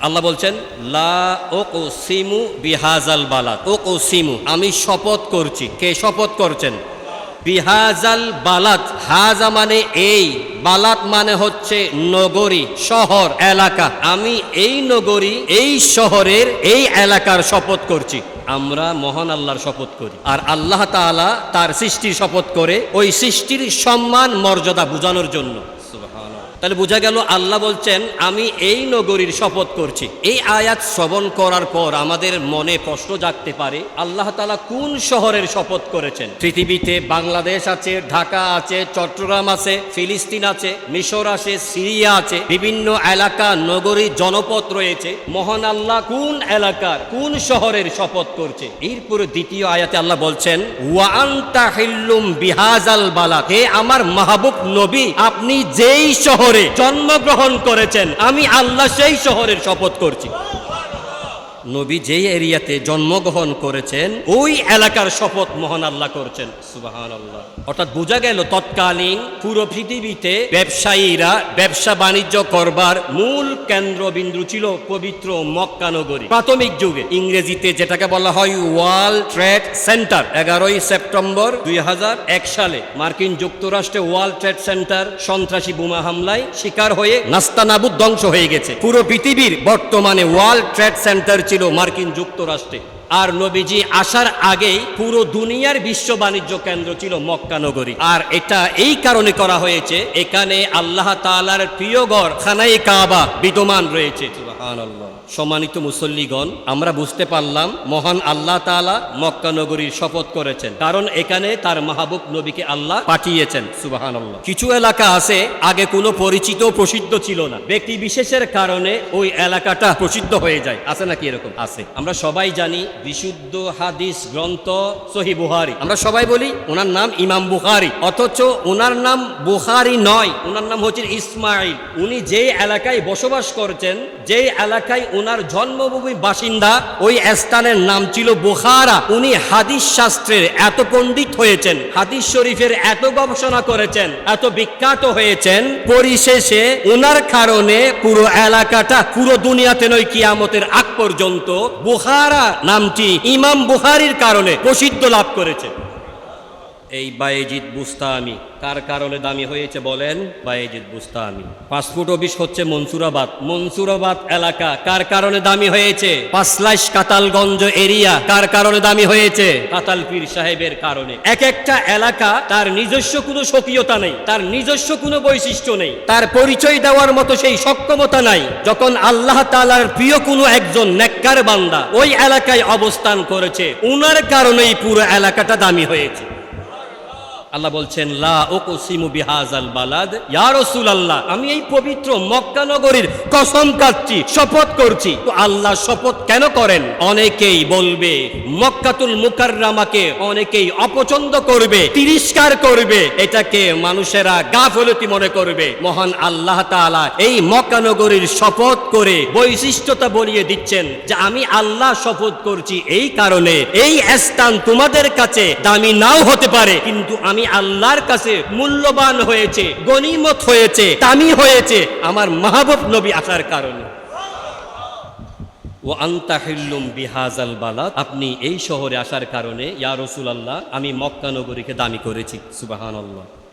আল্লাহ বলছেন, লা ও সিমু বিহাজাল বালাদ। ও সিমু আমি শপথ করছি। কে শপথ করছেন? বিহাজাল বালাত হাজা মানে এই বালাত মানে হচ্ছে নগরী, শহর, এলাকা। আমি এই নগরী, এই শহরের, এই এলাকার শপথ করছি। আমরা মহান আল্লাহর শপথ করি। আর আল্লাহ তাআলা তার সৃষ্টির শপথ করে ওই সৃষ্টির সম্মান, মর্যাদা বোঝানোর জন্য। তাহলে বোঝা গেল আল্লাহ বলছেন, আমি এই নগরীর শপথ করছি। এই আয়াত শ্রবণ করার পর আমাদের মনে প্রশ্ন জাগতে পারে, আল্লাহ তালা কোন শহরের শপথ করেছেন? পৃথিবীতে বাংলাদেশ আছে, ঢাকা আছে, চট্টগ্রাম আছে, ফিলিস্তিন আছে, মিশর আছে, সিরিয়া আছে, বিভিন্ন এলাকা, নগরী, জনপদ রয়েছে। মহান আল্লাহ কোন এলাকার, কোন শহরের শপথ করছে? এরপরে দ্বিতীয় আয়াতে আল্লাহ বলছেন হিল্লুম বিহাজাল বালা হে আমার মাহবুব নবী, আপনি যেই শহরে জন্মগ্রহণ করেছেন। আমি আল্লাহ সেই শহরের শপথ করছি। নবী যেই এরিয়াতে জন্মগ্রহণ করেছেন, ওই এলাকার শপথ মহান আল্লাহ করছেন। সুবাহান আল্লাহ অর্থাৎ বোঝা গেল তৎকালীন পুরো পৃথিবীতে ব্যবসায়ীরা ব্যবসা বাণিজ্য করবার মূল কেন্দ্রবিন্দু ছিল পবিত্র মক্কা নগরী। প্রাথমিক যুগে ইংরেজিতে যেটাকে বলা হয় ওয়ার্ল্ড ট্রেড সেন্টার, এগারোই সেপ্টেম্বর দুই হাজার এক সালে মার্কিন যুক্তরাষ্ট্রে ওয়ার্ল্ড ট্রেড সেন্টার সন্ত্রাসী বোমা হামলায় শিকার হয়ে নাস্তানাবুদ ধ্বংস হয়ে গেছে। পুরো পৃথিবীর বর্তমানে ওয়ার্ল্ড ট্রেড সেন্টার ছিল মার্কিন যুক্তরাষ্ট্রে। আর নবীজি আসার আগেই পুরো দুনিয়ার বিশ্ব বাণিজ্য কেন্দ্র ছিল মক্কা নগরী। আর এটা এই কারণে করা হয়েছে, এখানে আল্লাহ তাআলার প্রিয় খানাই কাবা বিদ্যমান রয়েছে। সম্মানিত মুসল্লিগণ, আমরা বুঝতে পারলাম মহান আল্লাহ তাআলা মক্কা নগরীর শপথ করেছেন, কারণ এখানে তার মাহবুব নবীকে আল্লাহ পাঠিয়েছেন। সুবহানাল্লাহ। কিছু এলাকা আছে, আগে কোনো পরিচিত প্রসিদ্ধ ছিল না। ব্যক্তি বিশেষের কারণে ওই এলাকাটা প্রসিদ্ধ হয়ে যায়। আছে নাকি এরকম? আছে। আমরা সবাই জানি বিশুদ্ধ হাদিস গ্রন্থ সহি বুহারি আমরা সবাই বলি, ওনার নাম ইমাম বুখারি। অথচ ওনার নাম বুখারি নয়, ওনার নাম হচ্ছে ইসমাইল উনি যে এলাকায় বসবাস করছেন, যে এলাকায় ওনার জন্মভূমি বাসিন্দা, ওই স্থানের নাম ছিল বুখারা। উনি হাদিস শাস্ত্রের এত পণ্ডিত হয়েছেন, হাদিস শরীফের এত গবেষণা করেছেন, এত বিখ্যাত হয়েছেন, পরিশেষে ওনার কারণে পুরো এলাকাটা, পুরো দুনিয়াতে নয়, কিয়ামতের আগ পর্যন্ত বুখারা নামটি ইমাম বুহারির কারণে প্রসিদ্ধ লাভ করেছে। এই বায়েজিদ বুস্তামি। কার কারণে দামি হয়েছে বলেন? বায়েজিদ বুস্তামি। পাসপোর্ট অফিস হচ্ছে মনসুরাবাদ। মনসুরাবাদ এলাকা কার কারণে দামি হয়েছে? পাঁচলাইশ কাতালগঞ্জ এরিয়া কার কারণে দামি হয়েছে? কাতাল পীর সাহেবের কারণে। এক একটা এলাকা তার নিজস্ব কোনো স্বকীয়তা নেই, তার নিজস্ব কোনো বৈশিষ্ট্য নেই, তার পরিচয় দেওয়ার মতো সেই সক্ষমতা নাই। যখন আল্লাহ তালার প্রিয় কোনো একজন নেককার বান্দা ওই এলাকায় অবস্থান করেছে, উনার কারণেই পুরো এলাকাটা দামি হয়েছে। আল্লাহ বলছেন, লা ওকসিমু বিহাজাল বালাদ। ইয়া রাসূলুল্লাহ, আমি এই পবিত্র মক্কা নগরীর কসম কাটছি শপথ করছি। তো আল্লাহ শপথ কেন করেন? অনেকেই বলবে, মক্কাতুল মুকাররামাকে অনেকেই অপছন্দ করবে, তিরস্কার করবে, এটাকে মানুষেরা গাফলতি মনে করবে। মহান আল্লাহ তাআলা এই মক্কা নগরীর শপথ করে বৈশিষ্ট্যতা বলিয়ে দিচ্ছেন যে আমি আল্লাহ শপথ করছি এই কারণে, এই স্থান তোমাদের কাছে দামি নাও হতে পারে, কিন্তু আমি আল্লাহর কাছে মূল্যবান হয়েছে গনিমত হয়েছে দামি হয়েছে আমার মাহবুব নবী আসার কারণে। ও আন্তাহিল্লুম বিহাজাল আপনি এই শহরে আসার কারণে, ইয়া রসুল আল্লাহ আমি মক্কা নগরীকে দামি করেছি সুবাহান